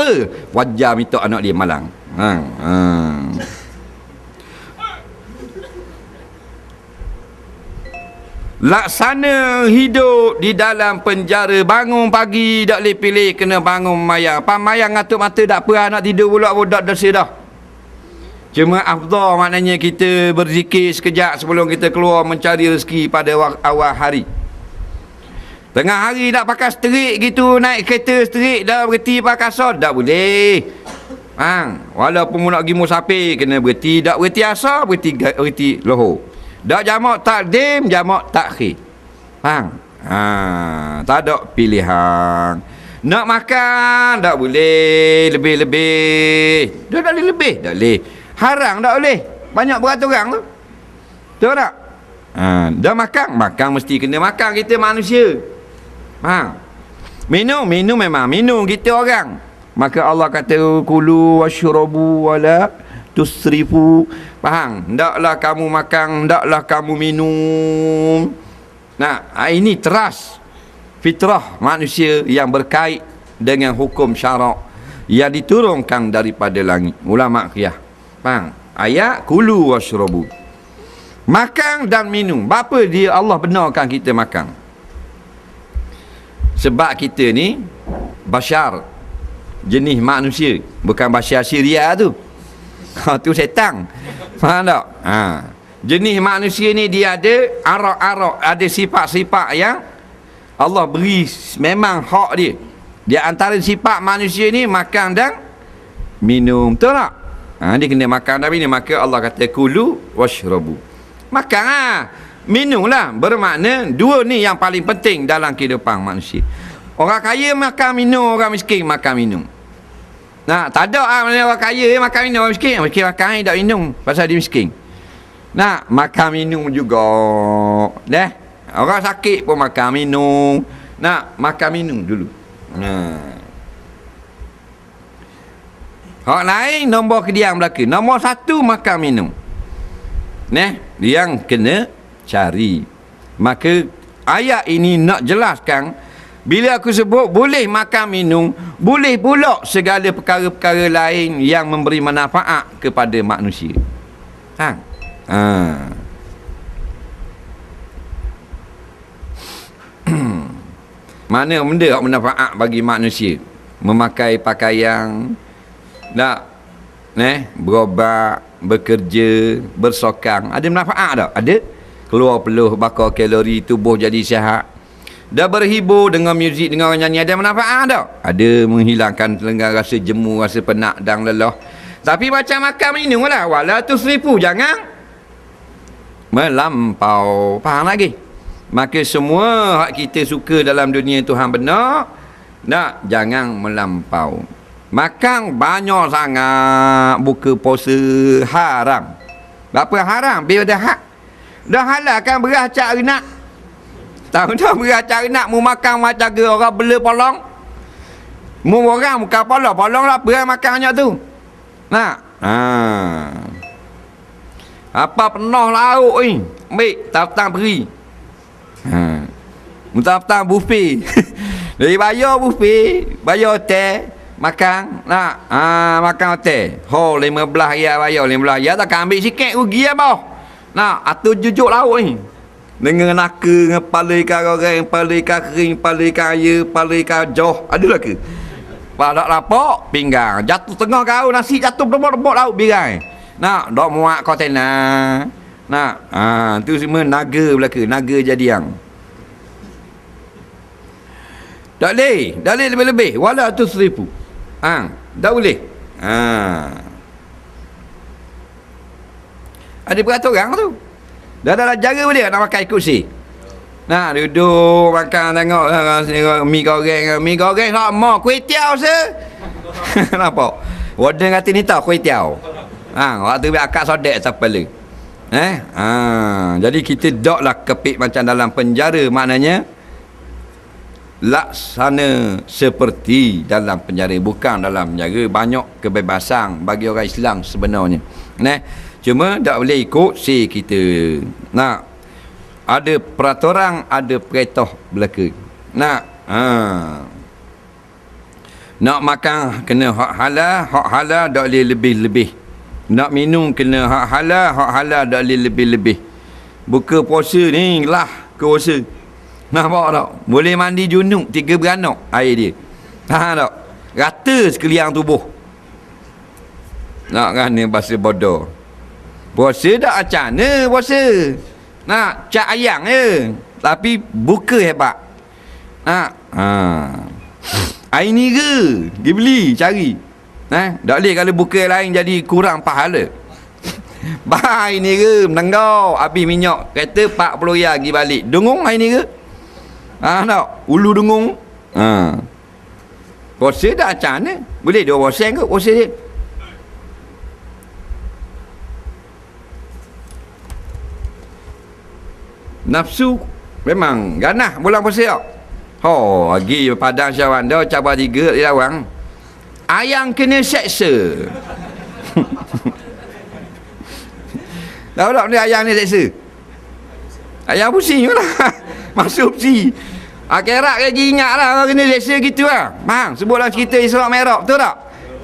apa? Wajar minta anak dia malang. Ha, ha. Laksana hidup di dalam penjara. Bangun pagi tak boleh pilih Kena bangun mayang. Pak mayang ngatuk mata tak apa? Nak tidur pula budak dosa dah Cuma afdal maknanya kita berzikir sekejap Sebelum kita keluar mencari rezeki pada awal hari Tengah hari nak pakai sterik gitu Naik kereta sterik dah berhenti pakai kasar Tak boleh Hang, walaupun nak pergi musafir kena berhenti, tak berhenti asar, berhenti berhenti lohor. Dak jamak takdim, jamak takhir. Faham? Ha, tak ada pilihan. Nak makan tak boleh lebih-lebih. Dah tak boleh lebih, tak boleh. Haram tak boleh. Banyak beratus orang tu. Tahu tak? Ha, dah makan, makan mesti kena makan kita manusia. Ha. Minum, minum memang. Minum kita orang. Maka Allah kata kulu wasyrabu wala tusrifu. Faham? Ndaklah kamu makan ndaklah kamu minum. Nah ini teras. Fitrah manusia yang berkait dengan hukum syarak yang diturunkan daripada langit. Ulama qiyah. Faham? Ayat kulu washrabu makan dan minum. Apa dia Allah benarkan kita makan sebab kita ni bashar jenis manusia bukan bashar syria tu Ha tu setan. Faham tak? Ha. Jenis manusia ni dia ada arak-arak, ada sifat-sifat yang Allah beri memang hak dia. Dia antara sifat manusia ni makan dan minum. Betul tak? Ha, dia kena makan dan minum. Maka Allah kata kulu washrabu. Makan lah. Minumlah. Bermakna dua ni yang paling penting dalam kehidupan manusia. Orang kaya makan minum, orang miskin makan minum. Nah, tak ada ah mana orang kaya makan minum orang miskin. Miskin makan tak minum pasal dia miskin. Nah, makan minum juga. Dah. Orang sakit pun makan minum. Nak makan minum dulu. Nah. Hak lain nombor kediam belaka. Nombor satu makan minum. Nah, yang kena cari. Maka ayat ini nak jelaskan bila aku sebut boleh makan minum, boleh pula segala perkara-perkara lain yang memberi manfaat kepada manusia. Ha. Ha. Mana benda yang manfaat bagi manusia? Memakai pakaian, nak eh, berobat, bekerja, bersokang. Ada manfaat tak? Ada. Keluar peluh bakar kalori tubuh jadi sihat Dah berhibur dengan muzik dengan nyanyi ada manfaat tak? Ada menghilangkan telengah rasa jemu, rasa penat dan lelah. Tapi macam makan minum lah. Walau tu seribu jangan melampau. Faham lagi? Maka semua hak kita suka dalam dunia Tuhan benar. Nak jangan melampau. Makan banyak sangat buka puasa haram. Apa haram? Biar dah hak. Dah halal kan beras cak nak Tahu tak berat cara nak mu makan macam ke orang bela polong? Mu orang muka polong, polong lah berat makan banyak tu. Nak? Ha. Apa penuh lauk ni? Ambil, tak-tak beri. Ha. Muntah-muntah buffet. Dari bayar buffet, bayar hotel, makan, nak, ha, makan hotel. Ho, lima belah ya bayar, lima belah ya tak ambil sikit rugi apa? Nak, atau jujuk lauk ni. Dengan naka, dengan kepala ikan orang, kepala ikan kering, kepala ikan air, kepala ikan joh. Adalah ke? Pada rapak, pinggang. Jatuh tengah kau, nasi jatuh rebok-rebok laut birai. Nak, dok muak kontena. Nak, ha, tu semua naga belaka, naga jadi yang. Tak boleh, tak boleh lebih-lebih. Walau tu seribu. Ha, tak boleh. Ha. Ada peraturan tu. Dah dah jaga boleh nak makan kursi. Nah, duduk makan tengok uh, mi goreng, mi goreng kuih tiao se. Kenapa? Warden kata ni tahu kuih tiao. Ha, waktu biar akak sodek siapa le. Eh? Ha, jadi kita doklah kepik macam dalam penjara maknanya laksana seperti dalam penjara bukan dalam penjara banyak kebebasan bagi orang Islam sebenarnya. Nah, Cuma tak boleh ikut si kita. Nak ada peraturan, ada perintah belaka. Nak ha. Nak makan kena hak halal, hak halal tak boleh lebih-lebih. Nak minum kena hak halal, hak halal tak boleh lebih-lebih. Buka puasa ni lah ke puasa. Nampak tak? Boleh mandi junuk tiga beranak air dia. Ha tak? Rata sekalian tubuh. Nak kan ni bahasa bodoh. Puasa tak macam mana puasa? Nak cak ayang je. Tapi buka hebat. Nak? Ha. Air ni ke? Dia beli, cari. Eh, tak boleh kalau buka lain jadi kurang pahala. Bah, ini ke? Menenggau. Habis minyak. Kereta 40 ya pergi balik. Dengung air ni ke? Ha, tak? Ulu dengung. Ha. Puasa dah macam mana? Boleh dua persen ke puasa dia? Nafsu memang ganah bulan puasa tak? Oh, lagi padang syawan dah cabar tiga di lawang. Ayang kena seksa. Tahu tak ni ayang ni seksa? Ayang pusing lah. Masuk pusing. Akhirat lagi ingat lah orang kena seksa gitu lah. Faham? Sebutlah cerita Isra Merah. Betul tak?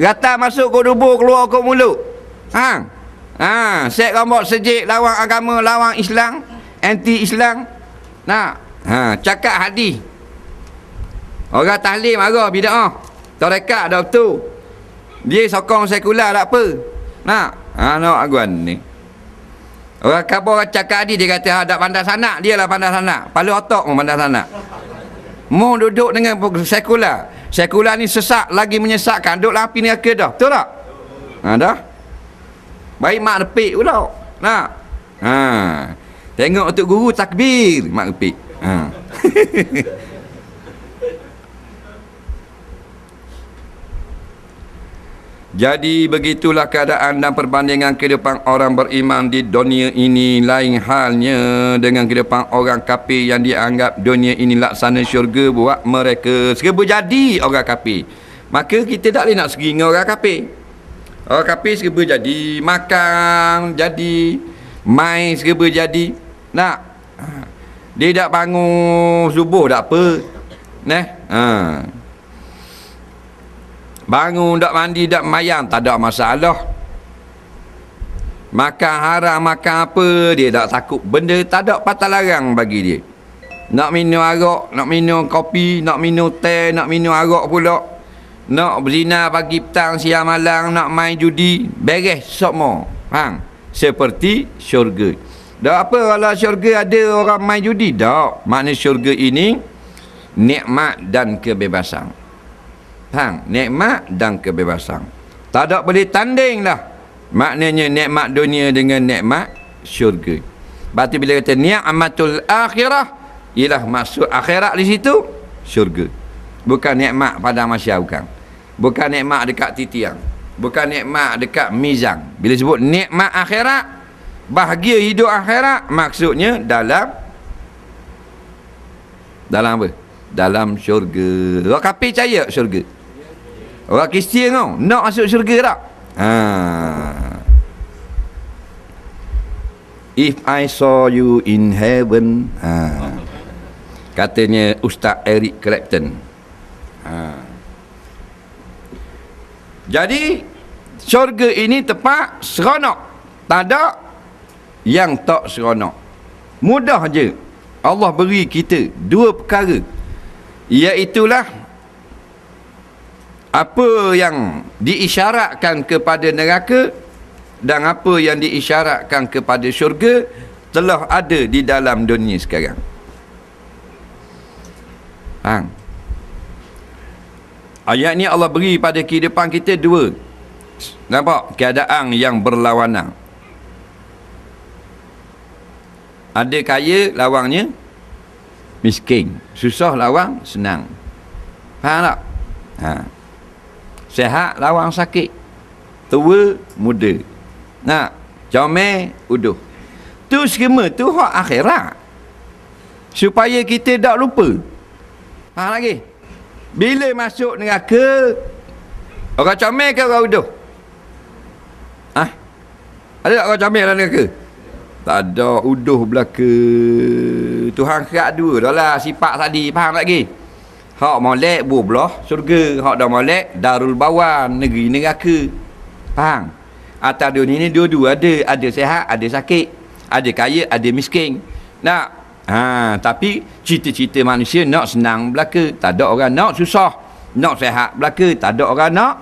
Gata masuk ke dubur, keluar ke mulut. Faham? Ha, set rambut sejik lawan agama, lawan Islam, anti Islam. Nah, ha, cakap hadis. Orang tahlil marah bida'ah. Tarekat dah betul. Dia sokong sekular tak apa. Nak? Ha, nak aguan ni. Orang kabar cakap hadis dia kata ada pandai sanak. Dia lah pandai sanak. Palu otak pun pandai sanak. Mu duduk dengan sekular. Sekular ni sesak lagi menyesakkan. Duduk api ni ke dah. Betul tak? Ha, dah. Baik mak repik pula. Nak? Ha. Tengok untuk guru takbir. Mak repik. Ha. Jadi begitulah keadaan dan perbandingan kehidupan orang beriman di dunia ini lain halnya dengan kehidupan orang kafir yang dianggap dunia ini laksana syurga buat mereka serba jadi orang kafir. Maka kita tak boleh nak segi dengan orang kafir. Orang kafir serba jadi, makan jadi, main serba jadi. Nak? Dia tak bangun subuh tak apa. Neh? Ha. Bangun tak mandi tak mayang tak ada masalah. Makan haram makan apa dia tak takut. Benda tak ada patah larang bagi dia. Nak minum arak, nak minum kopi, nak minum teh, nak minum arak pula. Nak berzina pagi petang siang malam, nak main judi, beres semua. Hang, seperti syurga. Dah apa kalau syurga ada orang main judi? Tak. Makna syurga ini nikmat dan kebebasan hang nikmat dan kebebasan. Tak ada boleh tanding lah. Maknanya nikmat dunia dengan nikmat syurga. Berarti bila kata ni'matul akhirah ialah masuk akhirat di situ syurga. Bukan nikmat pada masyarakat bukan bukan nikmat dekat titiang. Bukan nikmat dekat mizang. Bila sebut nikmat akhirat bahagia hidup akhirat maksudnya dalam dalam apa? dalam syurga. Orang kapir percaya syurga Orang Kristian kau nak masuk syurga tak? Ha. If I saw you in heaven, ha. Katanya Ustaz Eric Clapton. Ha. Jadi syurga ini tepat seronok. Tak ada yang tak seronok. Mudah je. Allah beri kita dua perkara. Iaitulah apa yang diisyaratkan kepada neraka dan apa yang diisyaratkan kepada syurga telah ada di dalam dunia sekarang. Hang. Ayat ni Allah beri pada kehidupan kita dua. Nampak? Keadaan yang berlawanan. Ada kaya, lawangnya miskin. Susah lawang, senang. Faham tak? Haa. Sehat lawan sakit. Tua, muda. Nak, comel, uduh. Tu skema tu hak akhirat. Supaya kita tak lupa. Ha lagi. Bila masuk neraka, orang comel ke orang uduh? Ha? Ada tak orang comel dalam neraka? Tak ada uduh belaka. Tuhan kerak dua dah lah sifat tadi. Faham lagi? Hak molek bu belah surga. Hak dah molek darul bawan negeri neraka. Faham? Atas dunia ni dua-dua ada. Ada sehat, ada sakit. Ada kaya, ada miskin. Nak? Ha, tapi cita-cita manusia nak senang belaka. Tak ada orang nak susah. Nak sehat belaka. Tak ada orang nak